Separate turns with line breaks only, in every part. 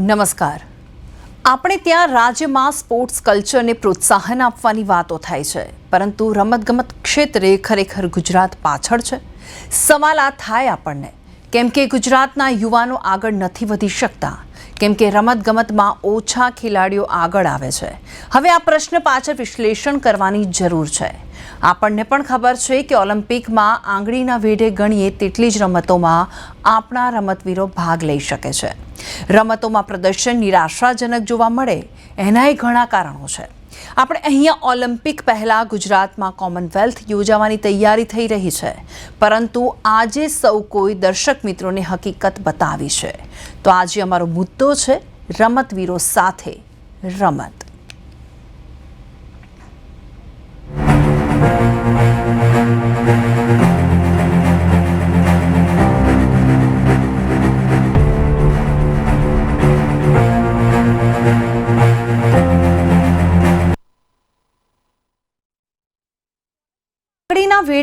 નમસ્કાર. આપણે ત્યાં રાજ્યમાં સ્પોર્ટ્સ કલ્ચરને પ્રોત્સાહન આપવાની વાતો થાય છે, પરંતુ રમતગમત ક્ષેત્રે ખરેખર ગુજરાત પાછળ છે. સવાલ આ થાય આપણને, કેમ કે ગુજરાતના યુવાનો આગળ નથી વધી શકતા કેમ કે રમતગમતમાં ઓછા ખેલાડીઓ આગળ આવે છે. હવે આ પ્રશ્ન પાછળ વિશ્લેષણ કરવાની જરૂર છે. આપણને પણ ખબર છે કે ઓલિમ્પિકમાં આંગળીના વેઢે ગણીએ તેટલી જ રમતોમાં આપણા રમતવીરો ભાગ લઈ શકે છે. રમતોમાં પ્રદર્શન નિરાશાજનક જોવા મળે. એનાય ઘણા કારણો છે. આપણે અહીંયા ઓલિમ્પિક પહેલાં ગુજરાતમાં કોમનવેલ્થ યોજાવાની તૈયારી થઈ રહી છે. પરંતુ આજે સૌ કોઈ દર્શક મિત્રોને હકીકત બતાવી છે. તો આજે અમારો મુદ્દો છે રમતવીરો સાથે રમત.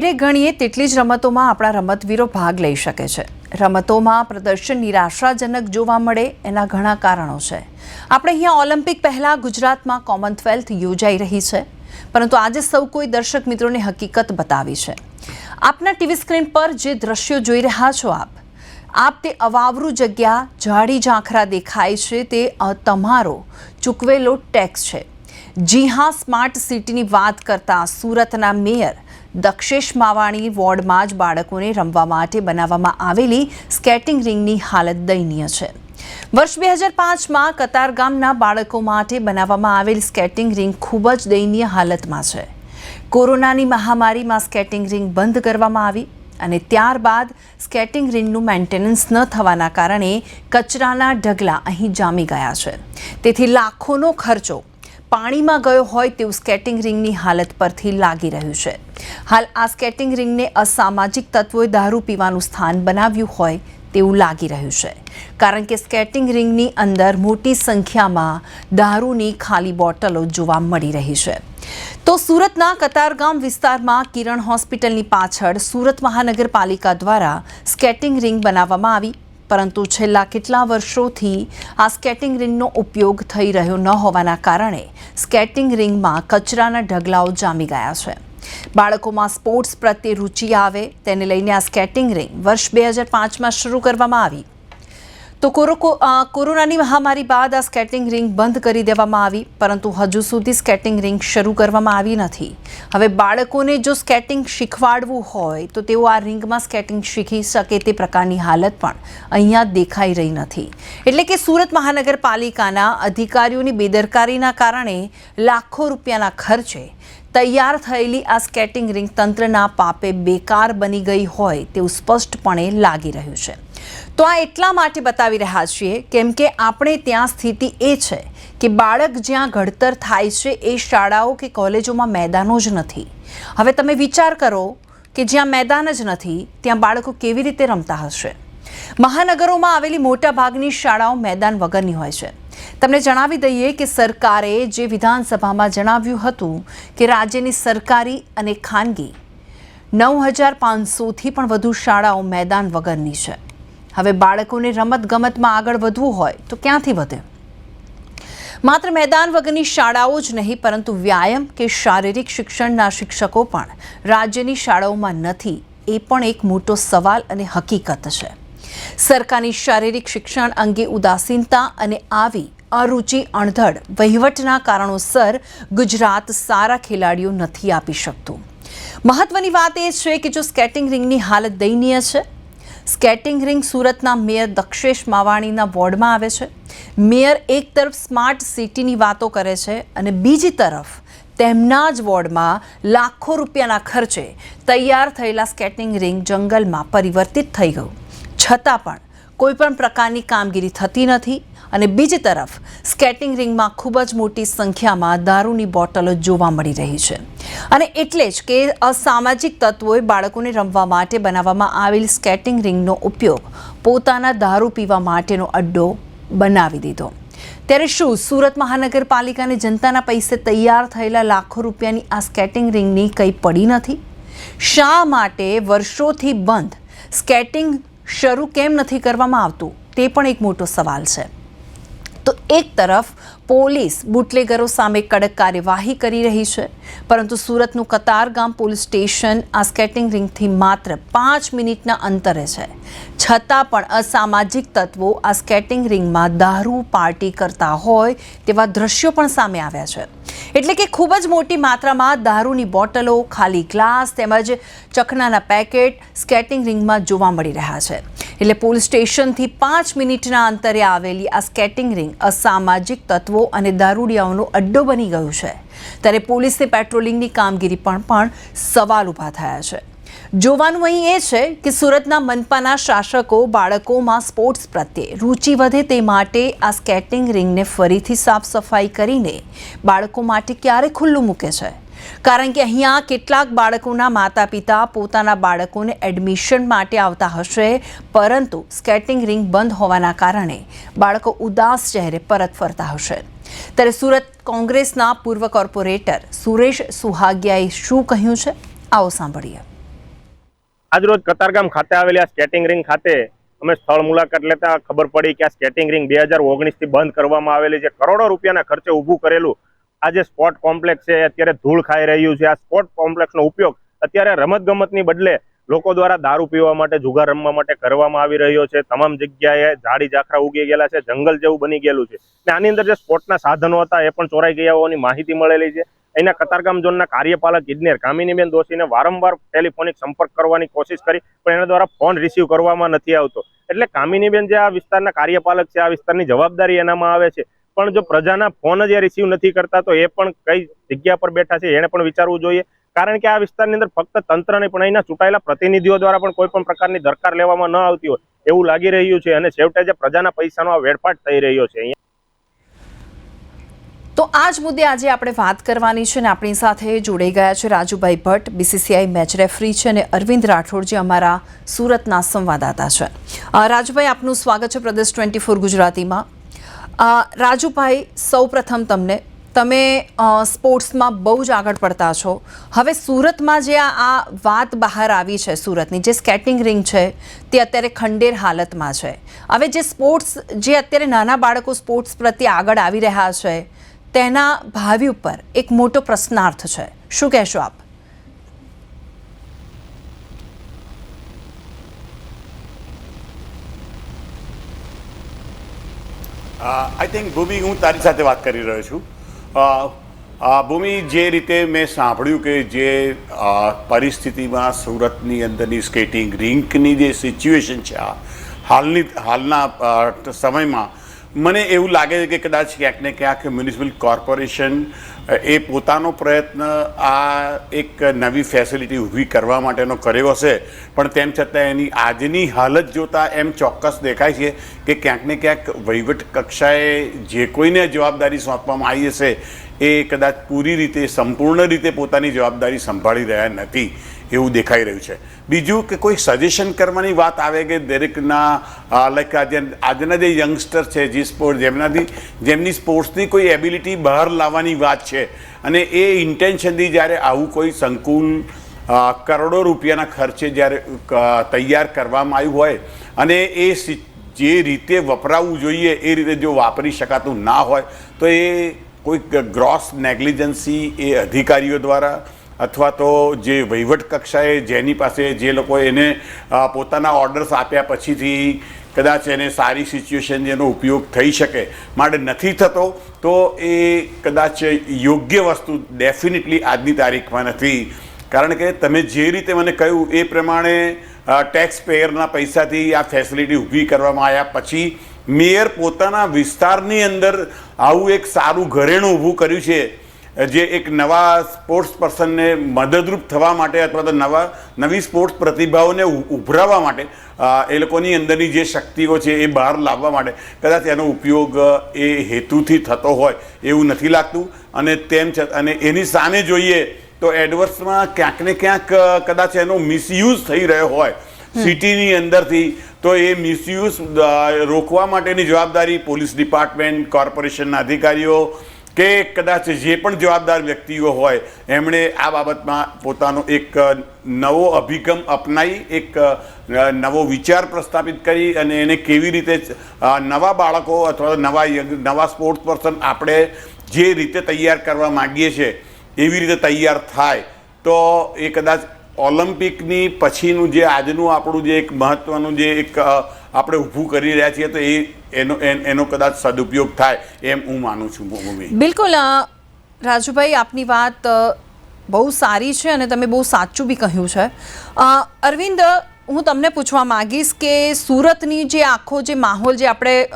આંગળીના ગણીએ તેટલી જ રમતોમાં આપણા રમતવીરો ભાગ લઈ શકે છે. રમતોમાં પ્રદર્શન નિરાશાજનક જોવા મળે એના ઘણા કારણો છે. આપણે અહીંયા ઓલિમ્પિક પહેલાં ગુજરાતમાં કોમનવેલ્થ યોજાઈ રહી છે. પરંતુ આજે સૌ કોઈ દર્શક મિત્રોને હકીકત બતાવી છે. આપના ટીવી સ્ક્રીન પર જે દ્રશ્યો જોઈ રહ્યા છો આપ આપ તે અવાવરું જગ્યા, જાડી ઝાંખરા દેખાય છે, તે તમારો ચૂકવેલો ટેક્સ છે. જી હા, સ્માર્ટ સિટીની વાત કરતા સુરતના મેયર દક્ષેશ માવાણી વોર્ડમાં જ બાળકોને રમવા માટે બનાવવામાં આવેલી સ્કેટિંગ રિંગની હાલત દયનીય છે. વર્ષ બે હજાર પાંચમાં કતારગામના બાળકો માટે બનાવવામાં આવેલ સ્કેટિંગ રિંગ ખૂબ જ દયનીય હાલતમાં છે. કોરોનાની મહામારીમાં સ્કેટિંગ રિંગ બંધ કરવામાં આવી અને ત્યારબાદ સ્કેટિંગ રિંગનું મેન્ટેનન્સ ન થવાના કારણે કચરાના ઢગલા અહીં જામી ગયા છે. તેથી લાખોનો ખર્ચો પાણીમાં ગયો હોય તેવું સ્કેટિંગ રિંગની હાલત પરથી લાગી રહ્યું છે. હાલ આ સ્કેટિંગ રિંગને અસામાજિક તત્વોએ દારૂ પીવાનું સ્થાન બનાવ્યું હોય તેવું લાગી રહ્યું છે. કારણ કે સ્કેટિંગ રિંગની અંદર મોટી સંખ્યામાં દારૂની ખાલી બોટલો જોવા મળી રહી છે. તો સુરતના કતારગામ વિસ્તારમાં કિરણ હોસ્પિટલની પાછળ સુરત મહાનગરપાલિકા દ્વારા સ્કેટિંગ રિંગ બનાવવામાં આવી. પરંતુ છેલ્લા કેટલા વર્ષોથી આ સ્કેટિંગ રિંગનો ઉપયોગ થઈ રહ્યો ન હોવાના કારણે સ્કેટિંગ રિંગમાં કચરાના ઢગલાઓ જામી ગયા છે. બાળકોમાં સ્પોર્ટ્સ પ્રત્યે રુચિ આવે તેને લઈને આ સ્કેટિંગ રિંગ વર્ષ બે હજાર પાંચમાં શરૂ કરવામાં આવી. તો કોરોનાની મહામારી બાદ આ સ્કેટિંગ રિંગ બંધ કરી દેવામાં આવી, પરંતુ હજુ સુધી સ્કેટિંગ રિંગ શરૂ કરવામાં આવી નથી. હવે બાળકોને જો સ્કેટિંગ શીખવાડવું હોય, તો તેઓ આ રિંગમાં સ્કેટિંગ શીખી શકે તે પ્રકારની હાલત પણ અહીંયા દેખાઈ રહી નથી. એટલે કે સુરત મહાનગરપાલિકાના અધિકારીઓની બેદરકારીના કારણે લાખો રૂપિયાના ખર્ચે તૈયાર થયેલી આ સ્કેટિંગ રિંગ તંત્રના પાપે બેકાર બની ગઈ હોય તેવું સ્પષ્ટપણે લાગી રહ્યું છે. તો આ એટલા માટે બતાવી રહ્યા છીએ કેમ કે આપણે ત્યાં સ્થિતિ એ છે કે બાળક જ્યાં ઘડતર થાય છે એ શાળાઓ કે કોલેજોમાં મેદાનો જ નથી. હવે તમે વિચાર કરો કે જ્યાં મેદાન જ નથી, ત્યાં બાળકો કેવી રીતે રમતા હશે? મહાનગરોમાં આવેલી મોટા ભાગની શાળાઓ મેદાન વગરની હોય છે. તમને જણાવી દઈએ કે સરકારે જે વિધાનસભામાં જણાવ્યું હતું કે રાજ્યની સરકારી અને ખાનગી નવ હજાર પાંચસોથી પણ વધુ શાળાઓ મેદાન વગરની છે. હવે બાળકોને રમત ગમતમાં આગળ વધવું હોય તો ક્યાંથી વધે? માત્ર મેદાન વગરની શાળાઓ જ નહીં, પરંતુ વ્યાયામ કે શારીરિક શિક્ષણના શિક્ષકો પણ રાજ્યની શાળાઓમાં નથી. એ પણ એક મોટો સવાલ અને હકીકત છે. સરકારની શારીરિક શિક્ષણ અંગે ઉદાસીનતા અને આવી અરુચિ, અણધડ, વહીવટના કારણોસર ગુજરાત સારા ખેલાડીઓ નથી આપી શકતું. મહત્વની વાત એ છે કે જો સ્કેટિંગ રિંગની હાલત દયનીય છે સ્કેટિંગ રિંગ સુરતના મેયર દક્ષેશ માવાણીના વોર્ડમાં આવે છે. મેયર એક તરફ સ્માર્ટ સિટીની વાતો કરે છે અને બીજી તરફ તેમના જ વોર્ડમાં લાખો રૂપિયાના ખર્ચે તૈયાર થયેલા સ્કેટિંગ રિંગ જંગલમાં પરિવર્તિત થઈ ગયું. છતાં પણ કોઈ પણ પ્રકારની કામગીરી થતી નથી. અને બીજી તરફ, સ્કેટિંગ રિંગમાં ખૂબ જ મોટી સંખ્યામાં દારૂની બોટલો જોવા મળી રહી છે. અને એટલે જ કે અસામાજિક તત્વોએ બાળકોને રમવા માટે બનાવવામાં આવેલ સ્કેટિંગ રિંગનો ઉપયોગ પોતાના દારૂ પીવા માટેનો અડ્ડો બનાવી દીધો. ત્યારે શું સુરત મહાનગરપાલિકાને જનતાના પૈસે તૈયાર થયેલા લાખો રૂપિયાની આ સ્કેટિંગ રિંગની કંઈ પડી નથી? શા માટે વર્ષોથી બંધ સ્કેટિંગ શરૂ કેમ નથી કરવામાં આવતું? તે પણ એક મોટો સવાલ છે. તો એક તરફ પોલીસ બુટલેગરો સામે કડક કાર્યવાહી કરી રહી છે. પરંતુ સુરતનું કતારગામ પોલીસ સ્ટેશન આ સ્કેટિંગ રિંગથી માત્ર પાંચ મિનિટના અંતરે છે. છતાં પણ અસામાજિક તત્વો આ સ્કેટિંગ રિંગમાં દારૂ પાર્ટી કરતા હોય તેવા દ્રશ્યો પણ સામે આવ્યા છે. એટલે કે ખૂબ જ મોટી માત્રામાં દારૂની બોટલો, ખાલી ગ્લાસ તેમજ ચકનાના પેકેટ સ્કેટિંગ રિંગમાં જોવા મળી રહ્યા છે. એટલે પોલીસ સ્ટેશનથી પાંચ મિનિટના અંતરે આવેલી આ સ્કેટિંગ રિંગ અસામાજિક તત્વો અને દારૂડિયાઓનો અડ્ડો બની ગયું છે. ત્યારે પોલીસની પેટ્રોલિંગની કામગીરી પણ પણ સવાલ ઊભા થયા છે. જોવાનું અહીં એ છે કે સુરતના મનપાના શાસકો બાળકોમાં સ્પોર્ટ્સ પ્રત્યે રુચિ વધે તે માટે આ સ્કેટિંગ રિંગને ફરીથી સાફ સફાઈ કરીને બાળકો માટે ક્યારે ખુલ્લું મૂકે છે? કારણ કે અહીંયા કેટલાક બાળકોના માતા પિતા પોતાના બાળકોને એડમિશન માટે આવતા હશે, પરંતુ સ્કેટિંગ રિંગ બંધ હોવાના કારણે બાળકો ઉદાસ ચહેરે પરત ફરતા હશે. ત્યારે સુરત કોંગ્રેસના પૂર્વ કોર્પોરેટર સુરેશ સુહાગિયાએ શું કહ્યું છે? આવો સાંભળીએ.
આજરોજ કતારગામ ખાતે આવેલી આ સ્કેટિંગ રિંગ ખાતે અમે સ્થળ મુલાકાત લેતા ખબર પડી કે આ સ્કેટિંગ રિંગ બે હજાર ઓગણીસથી બંધ કરવામાં આવેલી છે. કરોડો રૂપિયાના ખર્ચે ઊભું કરેલું આ જે સ્પોર્ટ કોમ્પ્લેક્સ છે, અત્યારે ધૂળ ખાઈ રહ્યું છે. આ સ્પોર્ટ કોમ્પ્લેક્સનો ઉપયોગ અત્યારે રમતગમતની બદલે લોકો દ્વારા દારૂ પીવા માટે, જુગાર રમવા માટે કરવામાં આવી રહ્યો છે. તમામ જગ્યાએ ઝાડી ઝાખરા ઉગી ગયેલા છે. જંગલ જેવું બની ગયેલું છે. ને આની અંદર જે સ્પોર્ટના સાધનો હતા, એ પણ ચોરાઈ ગયા હોવાની માહિતી મળેલી છે. અહીંના કતારગામ ઝોનના કાર્યપાલક ઇજનેર કામિનીબેન દોશીને વારંવાર ટેલિફોનિક સંપર્ક કરવાની કોશિશ કરી, પણ એના દ્વારા ફોન રિસીવ કરવામાં નથી આવતો. એટલે કામિનીબેન જે આ વિસ્તારના કાર્યપાલક છે, આ વિસ્તારની જવાબદારી એનામાં આવે છે. પણ જો પ્રજાના ફોન જ રિસીવ નથી કરતા, તો એ પણ કઈ જગ્યા પર બેઠા છે એને પણ વિચારવું જોઈએ. કારણ કે આ વિસ્તારની અંદર ફક્ત તંત્ર નહીં પણ અહીંના ચૂંટાયેલા પ્રતિનિધિઓ દ્વારા પણ કોઈ પણ પ્રકારની દરકાર લેવામાં ન આવતી હોય એવું લાગી રહ્યું છે અને છેવટે જે પ્રજાના પૈસાનો આ વેડફાટ થઈ રહ્યો છે અહીંયા.
તો આ જ મુદ્દે આજે આપણે વાત કરવાની છે અને આપણી સાથે જોડાઈ ગયા છે Rajubhai Bhatt BCCI match referee છે અને અરવિંદ રાઠોડ જે અમારા સુરતના સંવાદદાતા છે. રાજુભાઈ, આપનું સ્વાગત છે પ્રદેશ ટ્વેન્ટી ફોર ગુજરાતીમાં. રાજુભાઈ, સૌપ્રથમ તમને. તમે સ્પોર્ટ્સમાં બહુ જ આગળ પડતા છો. હવે સુરતમાં જે આ આ વાત બહાર આવી છે સુરતની, જે સ્કેટિંગ રિંગ છે, તે અત્યારે ખંડેર હાલતમાં છે. હવે જે સ્પોર્ટ્સ, જે અત્યારે નાના બાળકો સ્પોર્ટ્સ પ્રત્યે આગળ આવી રહ્યા છે, તેના ભાવિ ઉપર એક મોટો પ્રશ્નાર્થ છે. શું કહેશો આપ?
આઈ થિંક ભૂમિ, હું તારી સાથે વાત કરી રહ્યો છું. ભૂમિ, જે રીતે મેં સાંભળ્યું કે જે પરિસ્થિતિમાં સુરતની અંદરની સ્કેટિંગ રિંકની જે સિચ્યુએશન છે, આ, હાલની, હાલના સમયમાં મને એવું લાગે છે કે કદાચ ક્યાંક ને ક્યાંક મ્યુનિસિપલ કોર્પોરેશન એ પોતાનો પ્રયત્ન, આ એક નવી ફેસિલિટી ઊભી કરવા માટેનો કર્યો હશે. પણ તેમ છતાં એની આજની હાલત જોતાં એમ ચોક્કસ દેખાય છે કે ક્યાંક ને ક્યાંક વહીવટ કક્ષાએ જે કોઈને જવાબદારી સોંપવામાં આવી હશે, એ કદાચ પૂરી રીતે, સંપૂર્ણ રીતે પોતાની જવાબદારી સંભાળી રહ્યા નથી. એવું દેખાઈ રહ્યું છે. બીજું કે કોઈ સજેશન કરવાની વાત આવે કે દરેકના લાઈક આજે, આજના જે યંગસ્ટર છે, જે સ્પોર્ટ જેમનાથી, જેમની સ્પોર્ટ્સની કોઈ એબિલિટી બહાર લાવવાની વાત છે અને એ ઇન્ટેન્શનથી જ્યારે આવું કોઈ સંકુલ કરોડો રૂપિયાના ખર્ચે જ્યારે તૈયાર કરવામાં આવ્યું હોય અને એ જે રીતે વપરાવવું જોઈએ, એ રીતે જો વાપરી શકાતું ના હોય, તો એ કોઈક ગ્રોસ નેગ્લિજન્સી એ અધિકારીઓ દ્વારા અથવા તો જે વહીવટ કક્ષાએ જેની પાસે જે લોકો એને પોતાના ઓર્ડર્સ આપ્યા પછીથી કદાચ એને સારી સિચ્યુએશન જેનો ઉપયોગ થઈ શકે માટે નથી થતો, તો એ કદાચ યોગ્ય વસ્તુ ડેફિનેટલી આજની તારીખમાં નથી. કારણ કે તમે જે રીતે મને કહ્યું એ પ્રમાણે ટેક્સ પેયરના પૈસાથી આ ફેસિલિટી ઊભી કરવામાં આવ્યા પછી મેયર પોતાના વિસ્તારની અંદર આવું એક સારું ઘરેણું ઊભું કર્યું છે. જે એક નવા સ્પોર્ટ્સ પર્સનને મદદરૂપ થવા માટે અથવા તો નવા નવી સ્પોર્ટ્સ પ્રતિભાઓને ઉભરાવવા માટે એ લોકોની અંદરની જે શક્તિઓ છે એ બહાર લાવવા માટે કદાચ એનો ઉપયોગ એ હેતુથી થતો હોય એવું નથી લાગતું. અને તેમ છતાં અને એની સામે જોઈએ તો એડવર્સમાં ક્યાંક ને ક્યાંક કદાચ એનો મિસયુઝ થઈ રહ્યો હોય. સિટીની અંદરથી તો એ મિસયુઝ રોકવા માટેની જવાબદારી પોલીસ ડિપાર્ટમેન્ટ કોર્પોરેશનના અધિકારીઓ કે કદાચ જે પણ જવાબદાર વ્યક્તિઓ હોય, એમણે આ બાબતમાં પોતાનો એક નવો અભિગમ અપનાવી એક નવો વિચાર પ્રસ્થાપિત કરી અને એને કેવી રીતે નવા બાળકો અથવા નવા નવા સ્પોર્ટ્સ પર્સન આપણે જે રીતે તૈયાર કરવા માંગીએ છીએ, એવી રીતે તૈયાર થાય, તો એ કદાચ ઓલિમ્પિકની પછીનું જે આજનું આપણું જે એક મહત્ત્વનું જે એક આપણે ઊભું કરી રહ્યા છીએ તો એ એનો એન- કદાચ સદુપયોગ થાય એમ હું માનું છું ભૂમિ
બિલકુલ રાજુભાઈ, આપની વાત બહુ સારી છે અને તમે બહુ સાચું બી કહ્યું છે. અરવિંદ, હું તમને પૂછવા માગીશ કે સુરતની જે આખો જે માહોલ જે આપણે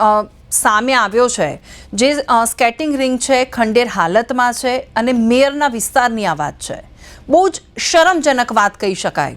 સામે આવ્યો છે, જે સ્કેટિંગ રિંગ છે, ખંડેર હાલતમાં છે અને મેયરના વિસ્તારની આ વાત છે. બહુ જ શરમજનક વાત કહી શકાય.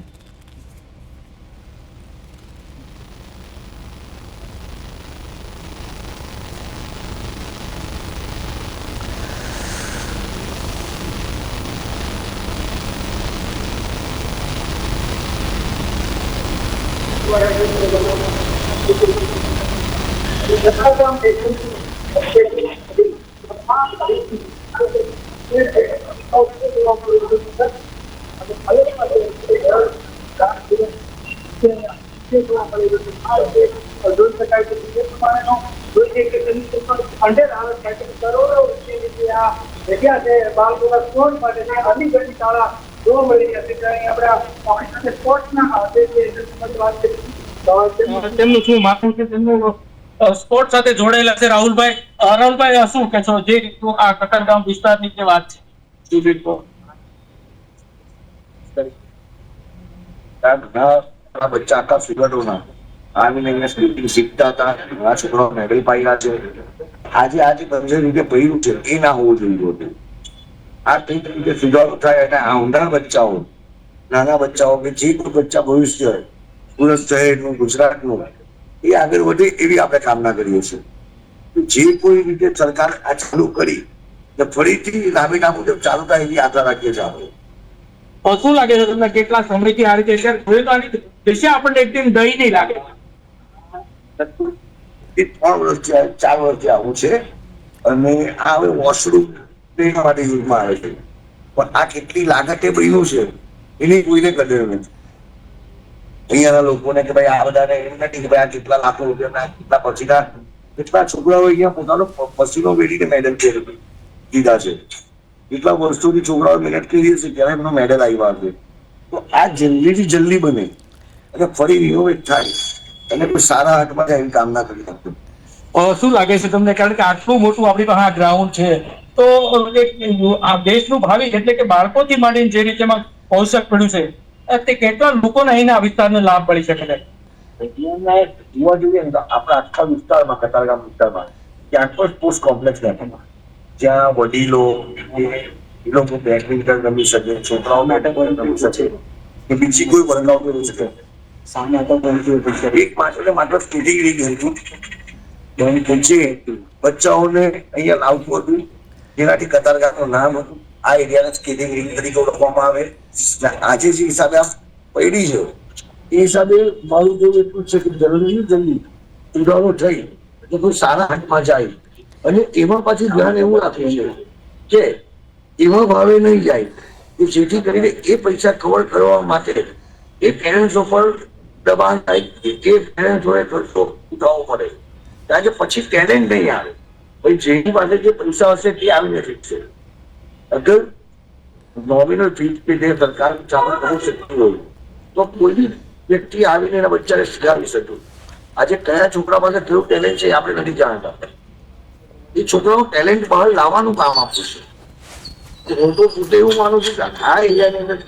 જગ્યા છે બાળકોના સ્પોર્ટ માટે છે અનેક બધી શાળા જોવા મળી હતી ત્યારે આપણે સ્પોર્ટ્સના જે છે સંબંધે વાત તેમનું
શું માનવું છે? તેમનું સ્પોર્ટ સાથે જોડાયેલા છે રાહુલભાઈ. રાહુલભાઈ શું શું છો જે રીતનું આ કતારગામ વિસ્તારની જે વાત છે.
આ આખા આવીને અહીંયા સ્કેટિંગ શીખતા હતા. ઘણા છોકરાઓ મેડલ છે. આજે આજે બંધ રીતે પડ્યું છે, એ ના હોવું જોઈએ આ કંઈક રીતે થાય અને આવનાર બચ્ચાઓ, નાના બચ્ચાઓ કે જે કોઈ બચ્ચા ભવિષ્ય સુરત શહેરનું ગુજરાતનું એ આગળ વધે એવી આપણે કામના કરીએ છીએ. જે કોઈ રીતે સરકાર આ ચાલુ કરી તો ફરીથી રાબેતા મુજબ ચાલુ થાય એવી આશા રાખીએ છીએ આપણે.
શું લાગે છે તમને? કેટલા સમયથી આ રીતે છે? જોઈએ તો આની દેશે આપણને એકદમ દઈ નહીં લાગે.
એ ત્રણ વર્ષથી ચાર વર્ષથી આવું છે. અને આ હવે વોશરૂમ માટે યુઝમાં આવે છે. પણ આ કેટલી લાગતે બન્યું છે એની કોઈને કદર નથી. અહીંયાના લોકોને કે ભાઈ આ બધાને એમ નથી કે ભાઈ આ કેટલા લાખો રૂપિયાના કેટલા પછીના કેટલા છોકરાઓ અહીંયા પોતાનો પસીનો વેડીને મેડલ દીધા છે. કેટલા વર્ષોથી છોકરાઓ મહેનત કરી છે ત્યારે એમનો મેડલ આવ્યા છે. તો આ જલ્દીથી જલ્દી બને અને ફરી રિનોવેટ થાય અને કોઈ સારા હાથમાં જાય એવી કામના કરી શકતું
શું લાગે છે તમને? કારણ કે આટલું મોટું આપણી પાસે આ ગ્રાઉન્ડ છે. તો આ દેશનું ભાવિ એટલે કે બાળકોથી માંડીને જે રીતે પોષક પડ્યું છે તે કેટલા લોકોને અહીંના વિસ્તારને લાભ મળી શકે છે?
જોવા જોઈએ ને આપણા આખા વિસ્તારમાં, કતારગામ વિસ્તારમાં ક્યાંક પણ સ્પોર્ટ્સ કોમ્પ્લેક્સ નથી જ્યાં વડીલો એ લોકો બેડમિન્ટન રમી શકે, છોકરાઓ બેડમિન્ટન રમી શકે, કે બીજી કોઈ વર્કઆઉટ કરી શકે. સામે એક માત્ર ને માત્ર સ્કેટિંગ રીંગ હતું. બચ્ચાઓને અહીંયા લાવતું હતું. જેનાથી કતારગામનું નામ હતું. આ એરિયાને સ્કેટિંગ રિંગ તરીકે ઓળખવામાં આવે. આજે જે હિસાબે આ પડી છે, એ હિસાબે મારું જેવું એટલું છે કે જરૂરી જલ્દી સુધારો થઈ તો કોઈ સારા હાથમાં જાય. અને એમાં પાછું ધ્યાન એવું રાખવું છે કે એવા ભાવે નહીં જાય, કે જેથી કરીને એ પૈસા કવર કરવા માટે એ પેરેન્ટ્સ ઉપર દબાણ થાય કે એ પેરેન્ટ્સોએ ખર્ચો ઉઠાવવો પડે. કારણ કે પછી ટેલેન્ટ નહીં આવે. ભાઈ જેની પાસે જે પૈસા હશે તે આવીને શીખશે અગર નોમિનલ ફીસ પે સરકાર ચાલુ કરી શકતી હોય, તો કોઈ વ્યક્તિ આવીને એના બચ્ચાને શીખવી શકે. આજે કયા છોકરા પાસે કેવું ટેલેન્ટ છે એ આપણે નથી જાણતા. એ છોકરાઓ ટેલેન્ટ બહાર લાવવાનું કામ આપવું છે. હું તો પોતે એવું માનું છું કે આ એરિયાની અંદર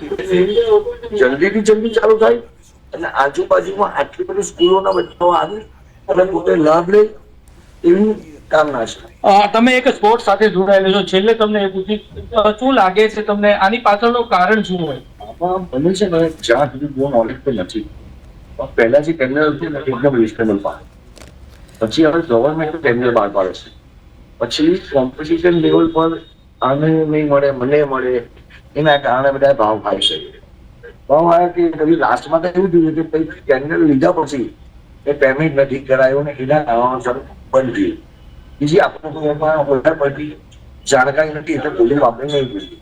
જલ્દીથી જલ્દી ચાલુ થાય અને આજુબાજુમાં આટલી બધી સ્કૂલોના બચ્ચાઓ આવે અને પોતે લાભ લે એવી કામના છે.
તમે એક સ્પોર્ટ સાથે જોડાયેલા છો. છેલ્લે તમને શું લાગે છે તમને? આની પાછળનું કારણ શું હોય?
બને છે ને જ્યાં સુધી બહુ નોલેજ તો નથી. પહેલા જે ટેન્ડર હતું ને એકદમ રિઝનેબલ પાડે. પછી હવે ગવર્મેન્ટ ટેન્ડર બહાર પાડે છે. પછી કોમ્પિટિશન લેવલ પર આને નહીં મળે, મને મળે, એના કારણે બધા ભાવ ભાઈ છે. ભાવ આવે કે કદી લાસ્ટમાં તો એવું થયું કે ટેન્ડર લીધા પછી એ પેમેન્ટ નથી કરાયું ને એના કારણોસર બંધ થયું. બીજી આપણને એમાં વધારે પડતી જાણકારી નથી, એટલે બોલી વાપરી નહીં જોઈએ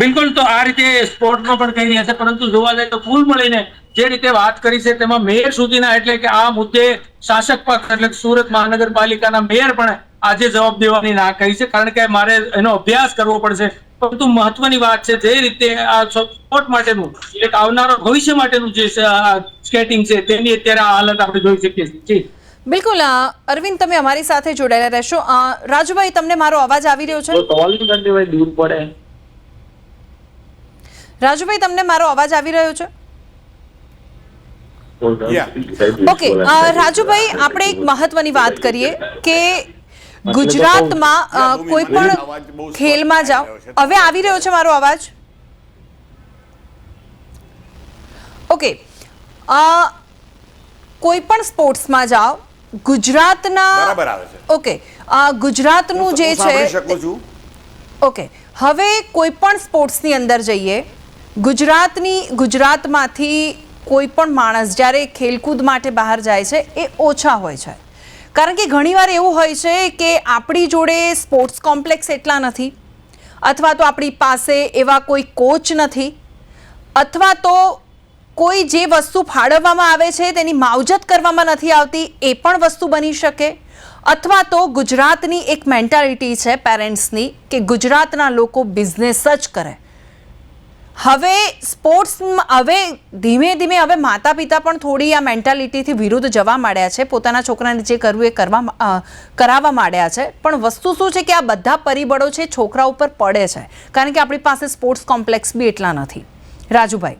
બિલકુલ તો આ રીતે સ્પોર્ટનો પણ કહી રહ્યા છે પરંતુ જોવા જાય તો કુલ મળીને જે રીતે વાત કરી છે, તેમાં મેયર સુધીના એટલે કે આ મુદ્દે શાસક પક્ષ એટલે સુરત મહાનગરપાલિકાના મેયર પણ આજે જવાબ દેવાની ના કહી છે, કારણ કે મારે એનો અભ્યાસ કરવો પડશે પરંતુ મહત્વની વાત છે, જે રીતે આ સ્પોર્ટ માટેનું એક આવનારો ભવિષ્ય માટેનું જે સ્કેટિંગ છે, તેની અત્યારે આ હાલત આપણે જોઈ શકીએ છીએ.
બિલકુલ અરવિંદ તમે અમારી સાથે જોડાયેલા રહેશો. રાજુભાઈ તમને મારો અવાજ આવી રહ્યો છે?
દૂર પડે.
રાજુભાઈ તમને મારો અવાજ આવી રહ્યો છે? ઓકે રાજુભાઈ આપણે એક મહત્વની વાત કરીએ કે ગુજરાતમાં કોઈ પણ ખેલમાં જાઓ. હવે આવી રહ્યો છે મારો અવાજ? ઓકે કોઈ પણ સ્પોર્ટ્સમાં જાઓ ગુજરાતના
બરાબર આવે છે.
ઓકે. આ ગુજરાતનું જે છે. ઓકે. હવે કોઈ પણ સ્પોર્ટ્સની અંદર જઈએ. ગુજરાતની ગુજરાતમાંથી કોઈ પણ માણસ જ્યારે ખેલકૂદ માટે બહાર જાય છે એ ઓછા હોય છે. કારણ કે ઘણીવાર એવું હોય છે કે આપણી જોડે સ્પોર્ટ્સ કોમ્પ્લેક્સ એટલા નથી અથવા તો આપણી પાસે એવા કોઈ કોચ નથી અથવા તો કોઈ જે વસ્તુ ફાળવવામાં આવે છે, તેની માવજત કરવામાં નથી આવતી, એ પણ વસ્તુ બની શકે. અથવા તો ગુજરાતની એક મેન્ટાલિટી છે પેરેન્ટ્સની કે ગુજરાતના લોકો બિઝનેસ જ કરે. હવે સ્પોર્ટ્સ હવે ધીમે ધીમે હવે માતા પિતા પણ થોડી આ મેન્ટાલિટીથી વિરુદ્ધ જવા માંડ્યા છે. પોતાના છોકરાને જે કરવું એ કરવા કરાવવા માંડ્યા છે. પણ વસ્તુ શું છે કે આ બધા પરિબળો છે છોકરા ઉપર પડે છે. કારણ કે આપણી પાસે સ્પોર્ટ્સ કોમ્પ્લેક્સ બી એટલા નથી. રાજુભાઈ.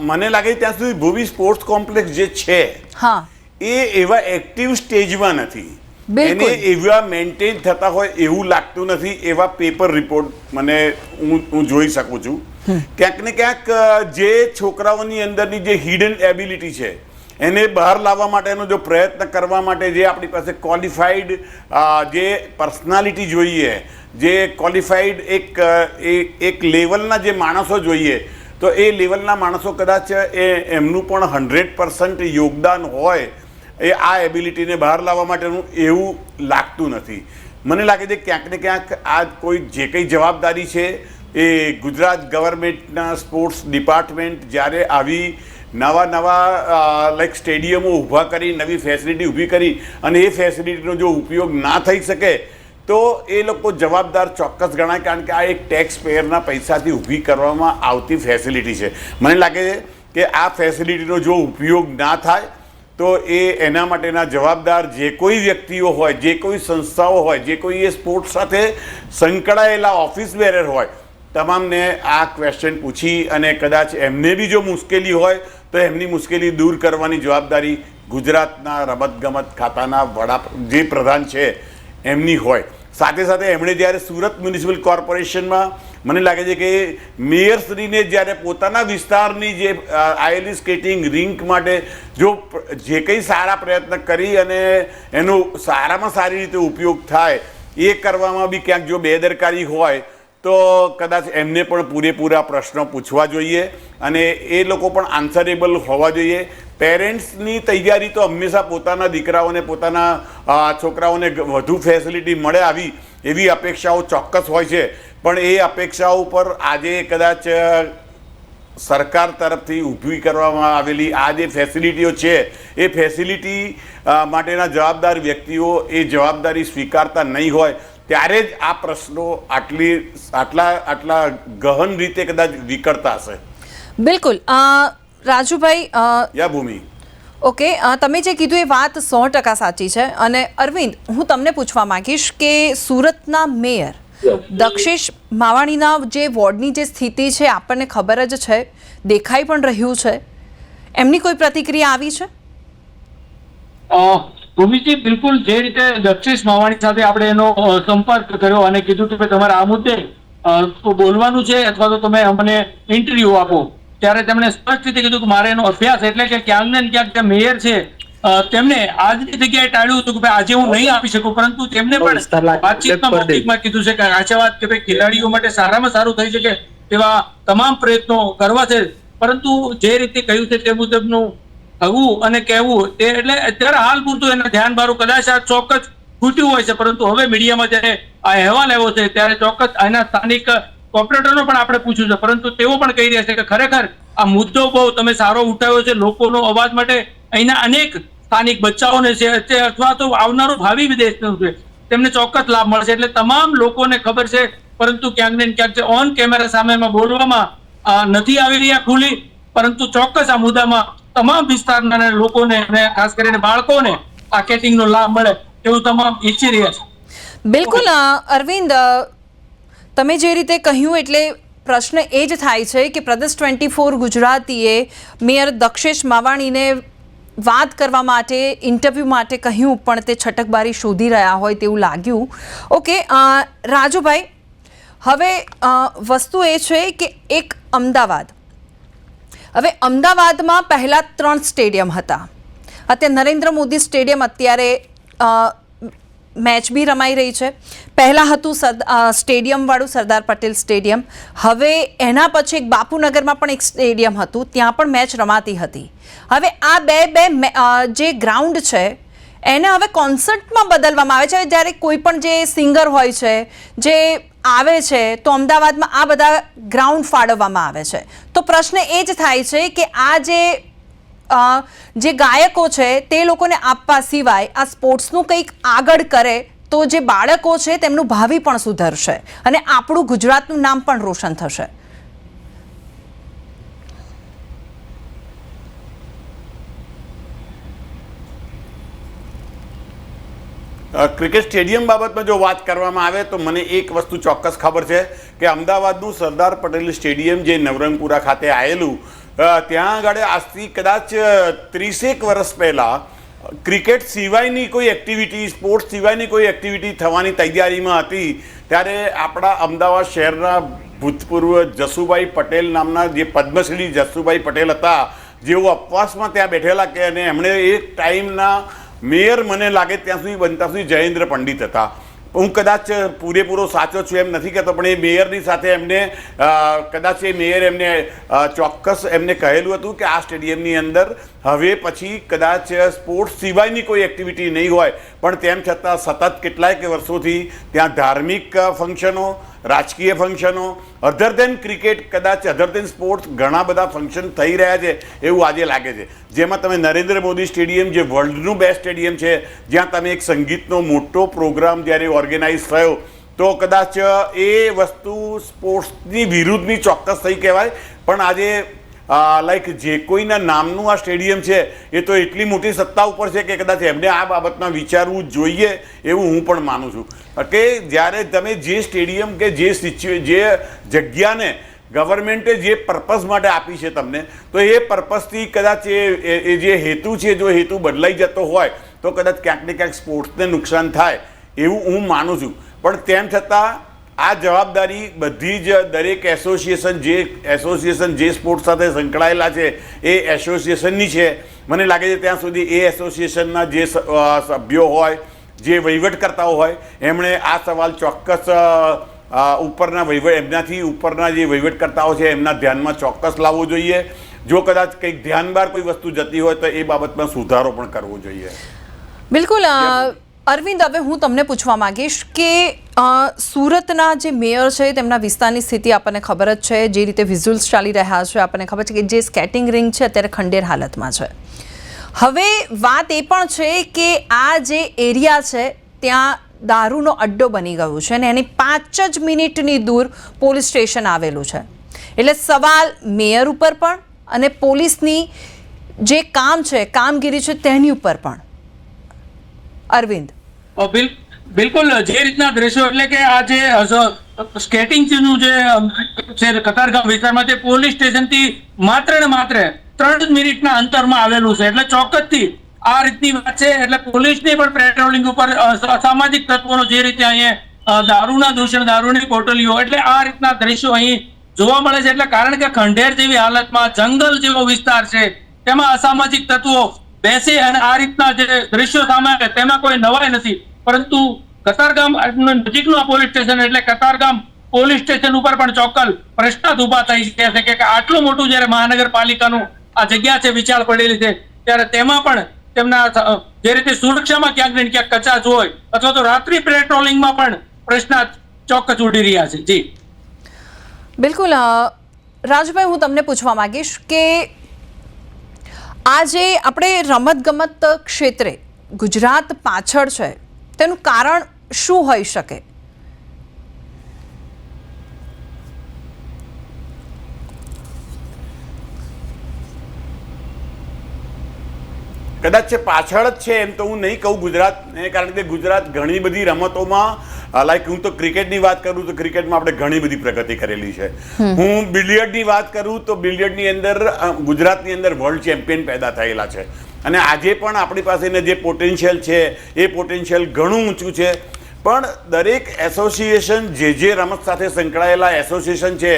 મને લાગે ત્યાં સુધી ભૂમિ સ્પોર્ટ્સ કોમ્પ્લેક્સ જે છે
હા.
એ એવા એક્ટિવ સ્ટેજમાં નથી. એને એવા મેન્ટેન થતા હોય એવું લાગતું નથી એવા પેપર રિપોર્ટ મને હું હું જોઈ શકું છું. ક્યાંક ને ક્યાંક જે છોકરાઓની અંદરની જે હિડન એબિલિટી છે એને બહાર લાવવા માટેનો જો પ્રયત્ન કરવા માટે જે આપણી પાસે ક્વોલિફાઈડ જે પર્સનાલિટી જોઈએ જે ક્વોલિફાઈડ એક એક લેવલના જે માણસો જોઈએ તો એ લેવલના માણસો કદાચ એ એમનું પણ હંડ્રેડ પર્સન્ટ યોગદાન હોય, એ આ એબિલિટીને બહાર લાવવા માટેનું એવું લાગતું નથી. મને લાગે છે ક્યાંક ને ક્યાંક આ કોઈ જે કંઈ જવાબદારી છે, એ ગુજરાત ગવર્મેન્ટના સ્પોર્ટ્સ ડિપાર્ટમેન્ટ જ્યારે આવી નવા નવા લાઈક સ્ટેડિયમો ઊભા કરી, નવી ફેસિલિટી ઊભી કરી અને એ ફેસિલિટીનો જો ઉપયોગ ના થઈ શકે તો એ લોકો જવાબદાર ચોક્કસ ગણાય, કારણ કે આ એક ટેક્સ પેયરના પૈસાથી ઊભી કરવામાં આવતી ફેસિલિટી છે. મને લાગે છે કે આ ફેસિલિટીનો જો ઉપયોગ ના થાય, તો એ એના માટેના જવાબદાર જે કોઈ વ્યક્તિઓ હોય, જે કોઈ સંસ્થાઓ હોય, જે કોઈ એ સ્પોર્ટ્સ સાથે સંકળાયેલા ઓફિસ બેરર હોય, તમામને આ ક્વેશ્ચન પૂછી અને કદાચ એમને બી જો મુશ્કેલી હોય, તો એમની મુશ્કેલી દૂર કરવાની જવાબદારી ગુજરાતના રમતગમત ખાતાના વડા જે પ્રધાન છે, એમની હોય. સાથે સાથે એમણે જ્યારે સુરત મ્યુનિસિપલ કોર્પોરેશનમાં, મને લાગે છે કે મેયરશ્રીને જ્યારે પોતાના વિસ્તારની જે આયેલી સ્કેટિંગ રિંક માટે જો જે કંઈ સારા પ્રયત્ન કરી અને એનો સારામાં સારી રીતે ઉપયોગ થાય, એ કરવામાં બી ક્યાંક જો બેદરકારી હોય તો કદાચ એમને પણ પૂરેપૂરા પ્રશ્નો પૂછવા જોઈએ અને એ લોકો પણ આન્સરેબલ હોવા જોઈએ. પેરેન્ટ્સની તૈયારી તો હંમેશા પોતાના દીકરાઓને, પોતાના છોકરાઓને વધુ ફેસિલિટી મળે આવી એવી અપેક્ષાઓ ચોક્કસ હોય છે. પણ એ અપેક્ષાઓ પર આજે કદાચ સરકાર તરફથી ઊભી કરવામાં આવેલી આ જે ફેસિલિટીઓ છે, એ ફેસિલિટી માટેના જવાબદાર વ્યક્તિઓ એ જવાબદારી સ્વીકારતા નહીં હોય. ત્યારે જ આ પ્રશ્નો આટલી આટલા આટલા ગહન રીતે કદાચ વિકળતા હશે.
બિલકુલ. રાજુભાઈ
યા ભૂમિ.
ઓકે તમે જે કીધું એ વાત સો ટકા સાચી છે અને અરવિંદ હું તમને પૂછવા માંગીશ કે સુરતના મેયર દક્ષેશ માવાણીના જે વોર્ડની જે સ્થિતિ છે આપણને ખબર જ છે દેખાઈ પણ રહ્યું છે. એમની કોઈ પ્રતિક્રિયા આવી છે?
ભૂમિજી બિલકુલ જે રીતે દક્ષિશ માવાણી સાથે આપણે એનો સંપર્ક કર્યો અને કીધું કે તમારે આ મુદ્દે બોલવાનું છે અથવા તો તમે અમને ઇન્ટરવ્યુ આપો. ત્યારે તેમણે સ્પષ્ટ રીતે કીધું કે મારે એનો અભ્યાસ એટલે કે ક્યાંક ને ક્યાંક મેયર છે તેમને આજની જગ્યાએ ટાળ્યું હતું કે ભાઈ આજે હું નહીં આપી શકું પરંતુ તેમને પણ વાતચીતમાં મૌખિકમાં કીધું છે કે આશા વાત કે ભાઈ ખેલાડીઓ માટે સારામાં સારું થઈ શકે તેવા તમામ પ્રયત્નો કરવા છે. પરંતુ જે રીતે કહ્યું છે તે મુજબનું થવું અને કહેવું તે એટલે અત્યારે હાલ પૂરતું એના ધ્યાન બારું કદાચ આ ચોક્કસ ખૂટ્યું હોય છે, પરંતુ હવે મીડિયામાં જ્યારે આ અહેવાલ આવ્યો છે, ત્યારે ચોક્કસ આના સ્થાનિક કોર્પોરેટરનો પણ આપણે પૂછ્યું છે, પરંતુ તેઓ પણ કહી રહ્યા છે કે ખરેખર આ મુદ્દો બહુ તમે સારો ઉઠાવ્યો છે, લોકોનો અવાજ માટે અહીંના અનેક સ્થાનિક બચ્ચાઓને છે અથવા તો આવનારું ભાવિ વિદેશનું છે, તેમને ચોક્કસ લાભ મળશે. એટલે તમામ લોકોને ખબર છે, પરંતુ ક્યાંક ને ક્યાંક ઓન કેમેરા સામેમાં બોલવામાં નથી આવી રહ્યા ખુલી પરંતુ ચોક્કસ આ મુદ્દામાં તમામ વિસ્તારના લોકોને અને ખાસ કરીને બાળકોને આ કેટિંગનો લાભ મળે એવું તમામ ઈચ્છી રહ્યા છે.
બિલકુલ અરવિંદ તમે જે રીતે કહ્યું એટલે પ્રશ્ન એ જ થાય છે કે પ્રદેશ ટ્વેન્ટી ફોર ગુજરાતીએ મેયર દક્ષેશ માવાણીને વાત કરવા માટે, ઇન્ટરવ્યૂ માટે કહ્યું, પણ તે છટકબારી શોધી રહ્યા હોય તેવું લાગ્યું. ઓકે રાજુભાઈ, હવે વસ્તુ એ છે કે એક અમદાવાદ. હવે અમદાવાદમાં પહેલાં ત્રણ સ્ટેડિયમ હતા. અત્યારે નરેન્દ્ર મોદી સ્ટેડિયમ અત્યારે મેચ બી રમાઈ રહી છે. પહેલાં હતું સરદાર સ્ટેડિયમવાળું સરદાર પટેલ સ્ટેડિયમ. હવે એના પછી એક બાપુનગરમાં પણ એક સ્ટેડિયમ હતું, ત્યાં પણ મેચ રમાતી હતી. હવે આ બે બે જે ગ્રાઉન્ડ છે, એને હવે કોન્સર્ટમાં બદલવામાં આવે છે. જ્યારે કોઈ પણ જે સિંગર હોય છે, જે આવે છે, તો અમદાવાદમાં આ બધા ગ્રાઉન્ડ ફાળવવામાં આવે છે. તો પ્રશ્ન એ જ થાય છે કે આ જે જે ગાયકો છે, તે લોકોને આપવા સિવાય આ સ્પોર્ટ્સનું કંઈક આગળ કરે, તો જે બાળકો છે, તેમનું ભાવિ પણ સુધરશે. અને આપણું ગુજરાતનું નામ પણ રોશન થશે.
ક્રિકેટ સ્ટેડિયમ બાબતમાં જો વાત કરવામાં આવે તો મને એક વસ્તુ ચોક્કસ ખબર છે કે અમદાવાદનું સરદાર પટેલ સ્ટેડિયમ જે નવરંગપુરા ખાતે આવેલું ત્યાં આગળ આજથી કદાચ ત્રીસેક વર્ષ પહેલાં ક્રિકેટ સિવાયની કોઈ એક્ટિવિટી સ્પોર્ટ્સ સિવાયની કોઈ એક્ટિવિટી થવાની તૈયારીમાં હતી. ત્યારે આપણા અમદાવાદ શહેરના ભૂતપૂર્વ જસુભાઈ પટેલ નામના જે પદ્મશ્રી જસુભાઈ પટેલ હતા, જેઓ અપવાસમાં ત્યાં બેઠેલા કે અને એમણે એક ટાઈમના મેયર મને લાગે ત્યાં સુધી બનતા સુધી જયેન્દ્ર પંડિત હતા. હું કદાચ પૂરેપૂરો સાચો છું એમ નથી કહેતો, પણ એ મેયરની સાથે એમને કદાચ એ મેયર એમને ચોક્કસ એમને કહેલું હતું કે આ સ્ટેડિયમની અંદર હવે પછી કદાચ સ્પોર્ટ્સ સિવાયની કોઈ એક્ટિવિટી નહીં હોય. પણ તેમ છતાં સતત કેટલાય વર્ષોથી ત્યાં ધાર્મિક ફંક્શનો રાજકીય ફંક્શનો અધર દેન ક્રિકેટ કદાચ અધર દેન સ્પોર્ટ્સ ઘણા બધા ફંક્શન થઈ રહ્યા છે એવું આજે લાગે છે. જેમાં તમે નરેન્દ્ર મોદી સ્ટેડિયમ, જે વર્લ્ડનું બેસ્ટ સ્ટેડિયમ છે, જ્યાં તમે એક સંગીતનો મોટો પ્રોગ્રામ જ્યારે ઓર્ગેનાઇઝ થયો, તો કદાચ એ વસ્તુ સ્પોર્ટ્સની વિરુદ્ધની ચોક્કસ થઈ કહેવાય. પણ આજે લાઈક જે કોઈના નામનું આ સ્ટેડિયમ છે, એ તો એટલી મોટી સત્તા ઉપર છે કે કદાચ એમને આ બાબતમાં વિચારવું જોઈએ એવું હું પણ માનું છું. કે જ્યારે તમે જે સ્ટેડિયમ કે જે સિચ્યુ જે જગ્યાને ગવર્મેન્ટે જે પર્પઝ માટે આપી છે તમને, તો એ પર્પઝથી કદાચ એ જે હેતુ છે, જો હેતુ બદલાઈ જતો હોય, તો કદાચ ક્યાંક ને ક્યાંક સ્પોર્ટ્સને નુકસાન થાય એવું હું માનું છું. પણ તેમ છતાં આ જવાબદારી બધી જ દરેક એસોસિએશન જે એસોસિએશન જે સ્પોર્ટ્સ સાથે સંકળાયેલા છે એ એસોસિએશનની છે. મને લાગે છે ત્યાં સુધી એ એસોસિએશનના જે સભ્યો હોય જે વહીવટકર્તાઓ હોય એમણે આ સવાલ ચોક્કસ ઉપરના વહીવટ એમનાથી ઉપરના જે વહીવટકર્તાઓ છે એમના ધ્યાનમાં ચોક્કસ લાવવો જોઈએ. જો કદાચ કંઈક ધ્યાન બહાર કોઈ વસ્તુ જતી હોય તો એ બાબતમાં સુધારો પણ કરવો જોઈએ.
બિલકુલ અરવિંદ, હવે હું તમને પૂછવા માંગીશ કે સુરતના જે મેયર છે, તેમના વિસ્તારની સ્થિતિ આપણને ખબર જ છે. જે રીતે વિઝ્યુઅલ્સ ચાલી રહ્યા છે, આપણને ખબર છે કે જે સ્કેટિંગ રિંગ છે, અત્યારે ખંડેર હાલતમાં છે. હવે વાત એ પણ છે કે આ જે એરિયા છે, ત્યાં દારૂનો અડ્ડો બની ગયો છે અને એની પાંચ જ મિનિટની દૂર પોલીસ સ્ટેશન આવેલું છે. એટલે સવાલ મેયર ઉપર પણ અને પોલીસની જે કામ છે, કામગીરી છે, તેની ઉપર પણ. અરવિંદ
બિલકુલ, જે રીતના દ્રશ્યો, એટલે કે આ જે સ્કેટિંગનું સ્કેટિંગ જે છે કતારગામ વિસ્તારમાં તે પોલીસ સ્ટેશનથી માત્ર ને માત્ર ત્રણ મિનિટના અંતરમાં આવેલું છે. એટલે ચોક્કસથી આ રીતની વાત છે. એટલે પોલીસની પણ પેટ્રોલિંગ ઉપર અસામાજિક તત્વોનો જે રીતે અહીંયા દારૂના દૂષણ, દારૂની કોટલીઓ એટલે આ રીતના દ્રશ્યો અહીં જોવા મળે છે. એટલે કારણ કે ખંડેર જેવી હાલતમાં જંગલ જેવો વિસ્તાર છે. તેમાં અસામાજિક તત્વો બેસે અને આ રીતના જે દ્રશ્યો સામે આવે, તેમાં કોઈ નવાઈ નથી. પરંતુ કતારગામ નજીકનું આ પોલીસ સ્ટેશન એટલે કતારગામ પોલીસ સ્ટેશન ઉપર પણ ચોક્કસ પ્રશ્ન જ ઊભા થઈ ગયા છે કે આટલું મોટું જ્યારે મહાનગરપાલિકાનું આ જગ્યા છે વિચાર પડેલી છે, ત્યારે તેમાં પણ તેમના જે રીતે સુરક્ષામાં ક્યાંક ને ક્યાંક કચાશ હોય, અથવા તો રાત્રિ પેટ્રોલિંગમાં પણ પ્રશ્ન ચોક્કસ ઉડી રહ્યા છે. જી.
બિલકુલ રાજભાઈ, હું તમને પૂછવા માંગીશ કે આજે આપણે રમતગમત ક્ષેત્રે ગુજરાત પાછળ છે. તેનું કારણ શું હોઈ શકે?
કદાચ છે પાછળ જ છે એમ તો હું નહીં કહું ગુજરાતને કારણ કે ગુજરાત ઘણી બધી રમતોમાં લાઈક હું તો ક્રિકેટની વાત કરું તો ક્રિકેટમાં આપણે ઘણી બધી પ્રગતિ કરેલી છે. હું બિલિયર્ડની વાત કરું તો બિલિયર્ડની અંદર ગુજરાતની અંદર વર્લ્ડ ચેમ્પિયન પેદા થયેલા છે. અને આજે પણ આપણી પાસેને જે પોટેન્શિયલ છે એ પોટેન્શિયલ ઘણું ઊંચું છે. પણ દરેક એસોસિએશન જે જે રમત સાથે સંકળાયેલા એસોસિએશન છે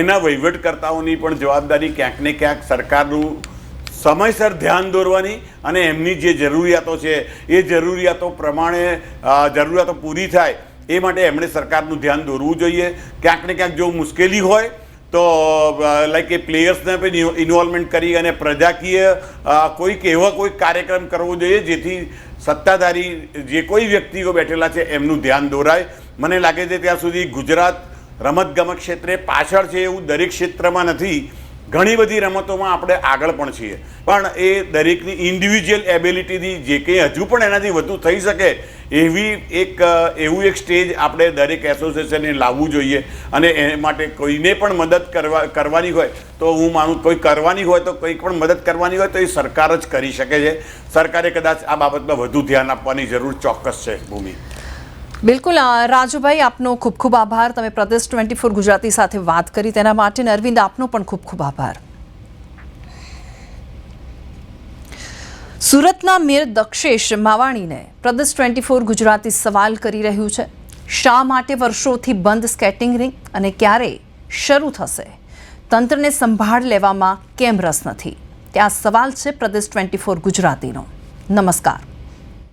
એના વહીવટકર્તાઓની પણ જવાબદારી ક્યાંક ને ક્યાંક સરકારનું સમયસર ધ્યાન દોરવાની અને એમની જે જરૂરિયાતો છે, એ જરૂરિયાતો પ્રમાણે જરૂરિયાતો પૂરી થાય, એ માટે એમણે સરકારનું ધ્યાન દોરવું જોઈએ. ક્યાંક ને ક્યાંક જો મુશ્કેલી હોય, તો લાઈક એ પ્લેયર્સને પણ ઇન્વોલ્વમેન્ટ કરી અને પ્રજાકીય કોઈક એવા કોઈ કાર્યક્રમ કરવો જોઈએ, જેથી સત્તાધારી જે કોઈ વ્યક્તિઓ બેઠેલા છે, એમનું ધ્યાન દોરાય. મને લાગે છે, ત્યાં સુધી ગુજરાત રમતગમત ક્ષેત્રે પાછળ છે એવું દરેક ક્ષેત્રમાં નથી. ઘણી બધી રમતોમાં આપણે આગળ પણ છીએ. પણ એ દરેકની ઇન્ડિવિજ્યુઅલ એબિલિટીથી જે કંઈ હજુ પણ એનાથી વધુ થઈ શકે, એવી એક એવું એક સ્ટેજ આપણે દરેક એસોસિએશનને લાવવું જોઈએ. અને એ માટે કોઈને પણ મદદ કરવા, કરવાની હોય તો હું માનું કોઈ કરવાની હોય તો કોઈ પણ મદદ કરવાની હોય તો એ સરકાર જ કરી શકે છે. સરકારે કદાચ આ બાબતમાં વધુ ધ્યાન આપવાની જરૂર ચોક્કસ છે ભૂમિ.
બિલકુલ રાજુભાઈ, આપનો ખૂબ ખૂબ આભાર. તમે પ્રદેશ ટ્વેન્ટી ફોર ગુજરાતી સાથે વાત કરી, તેના માટે અરવિંદ આપનો પણ ખૂબ ખૂબ આભાર. સુરતના મેયર દક્ષેશ માવાણીને પ્રદેશ ટ્વેન્ટી ફોર ગુજરાતી સવાલ કરી રહ્યું છે. શા માટે વર્ષોથી બંધ સ્કેટિંગ રિંગ અને ક્યારે શરૂ થશે? તંત્રને સંભાળ લેવામાં કેમ રસ નથી? ત્યાં સવાલ છે પ્રદેશ ટ્વેન્ટી ફોર ગુજરાતીનો. નમસ્કાર.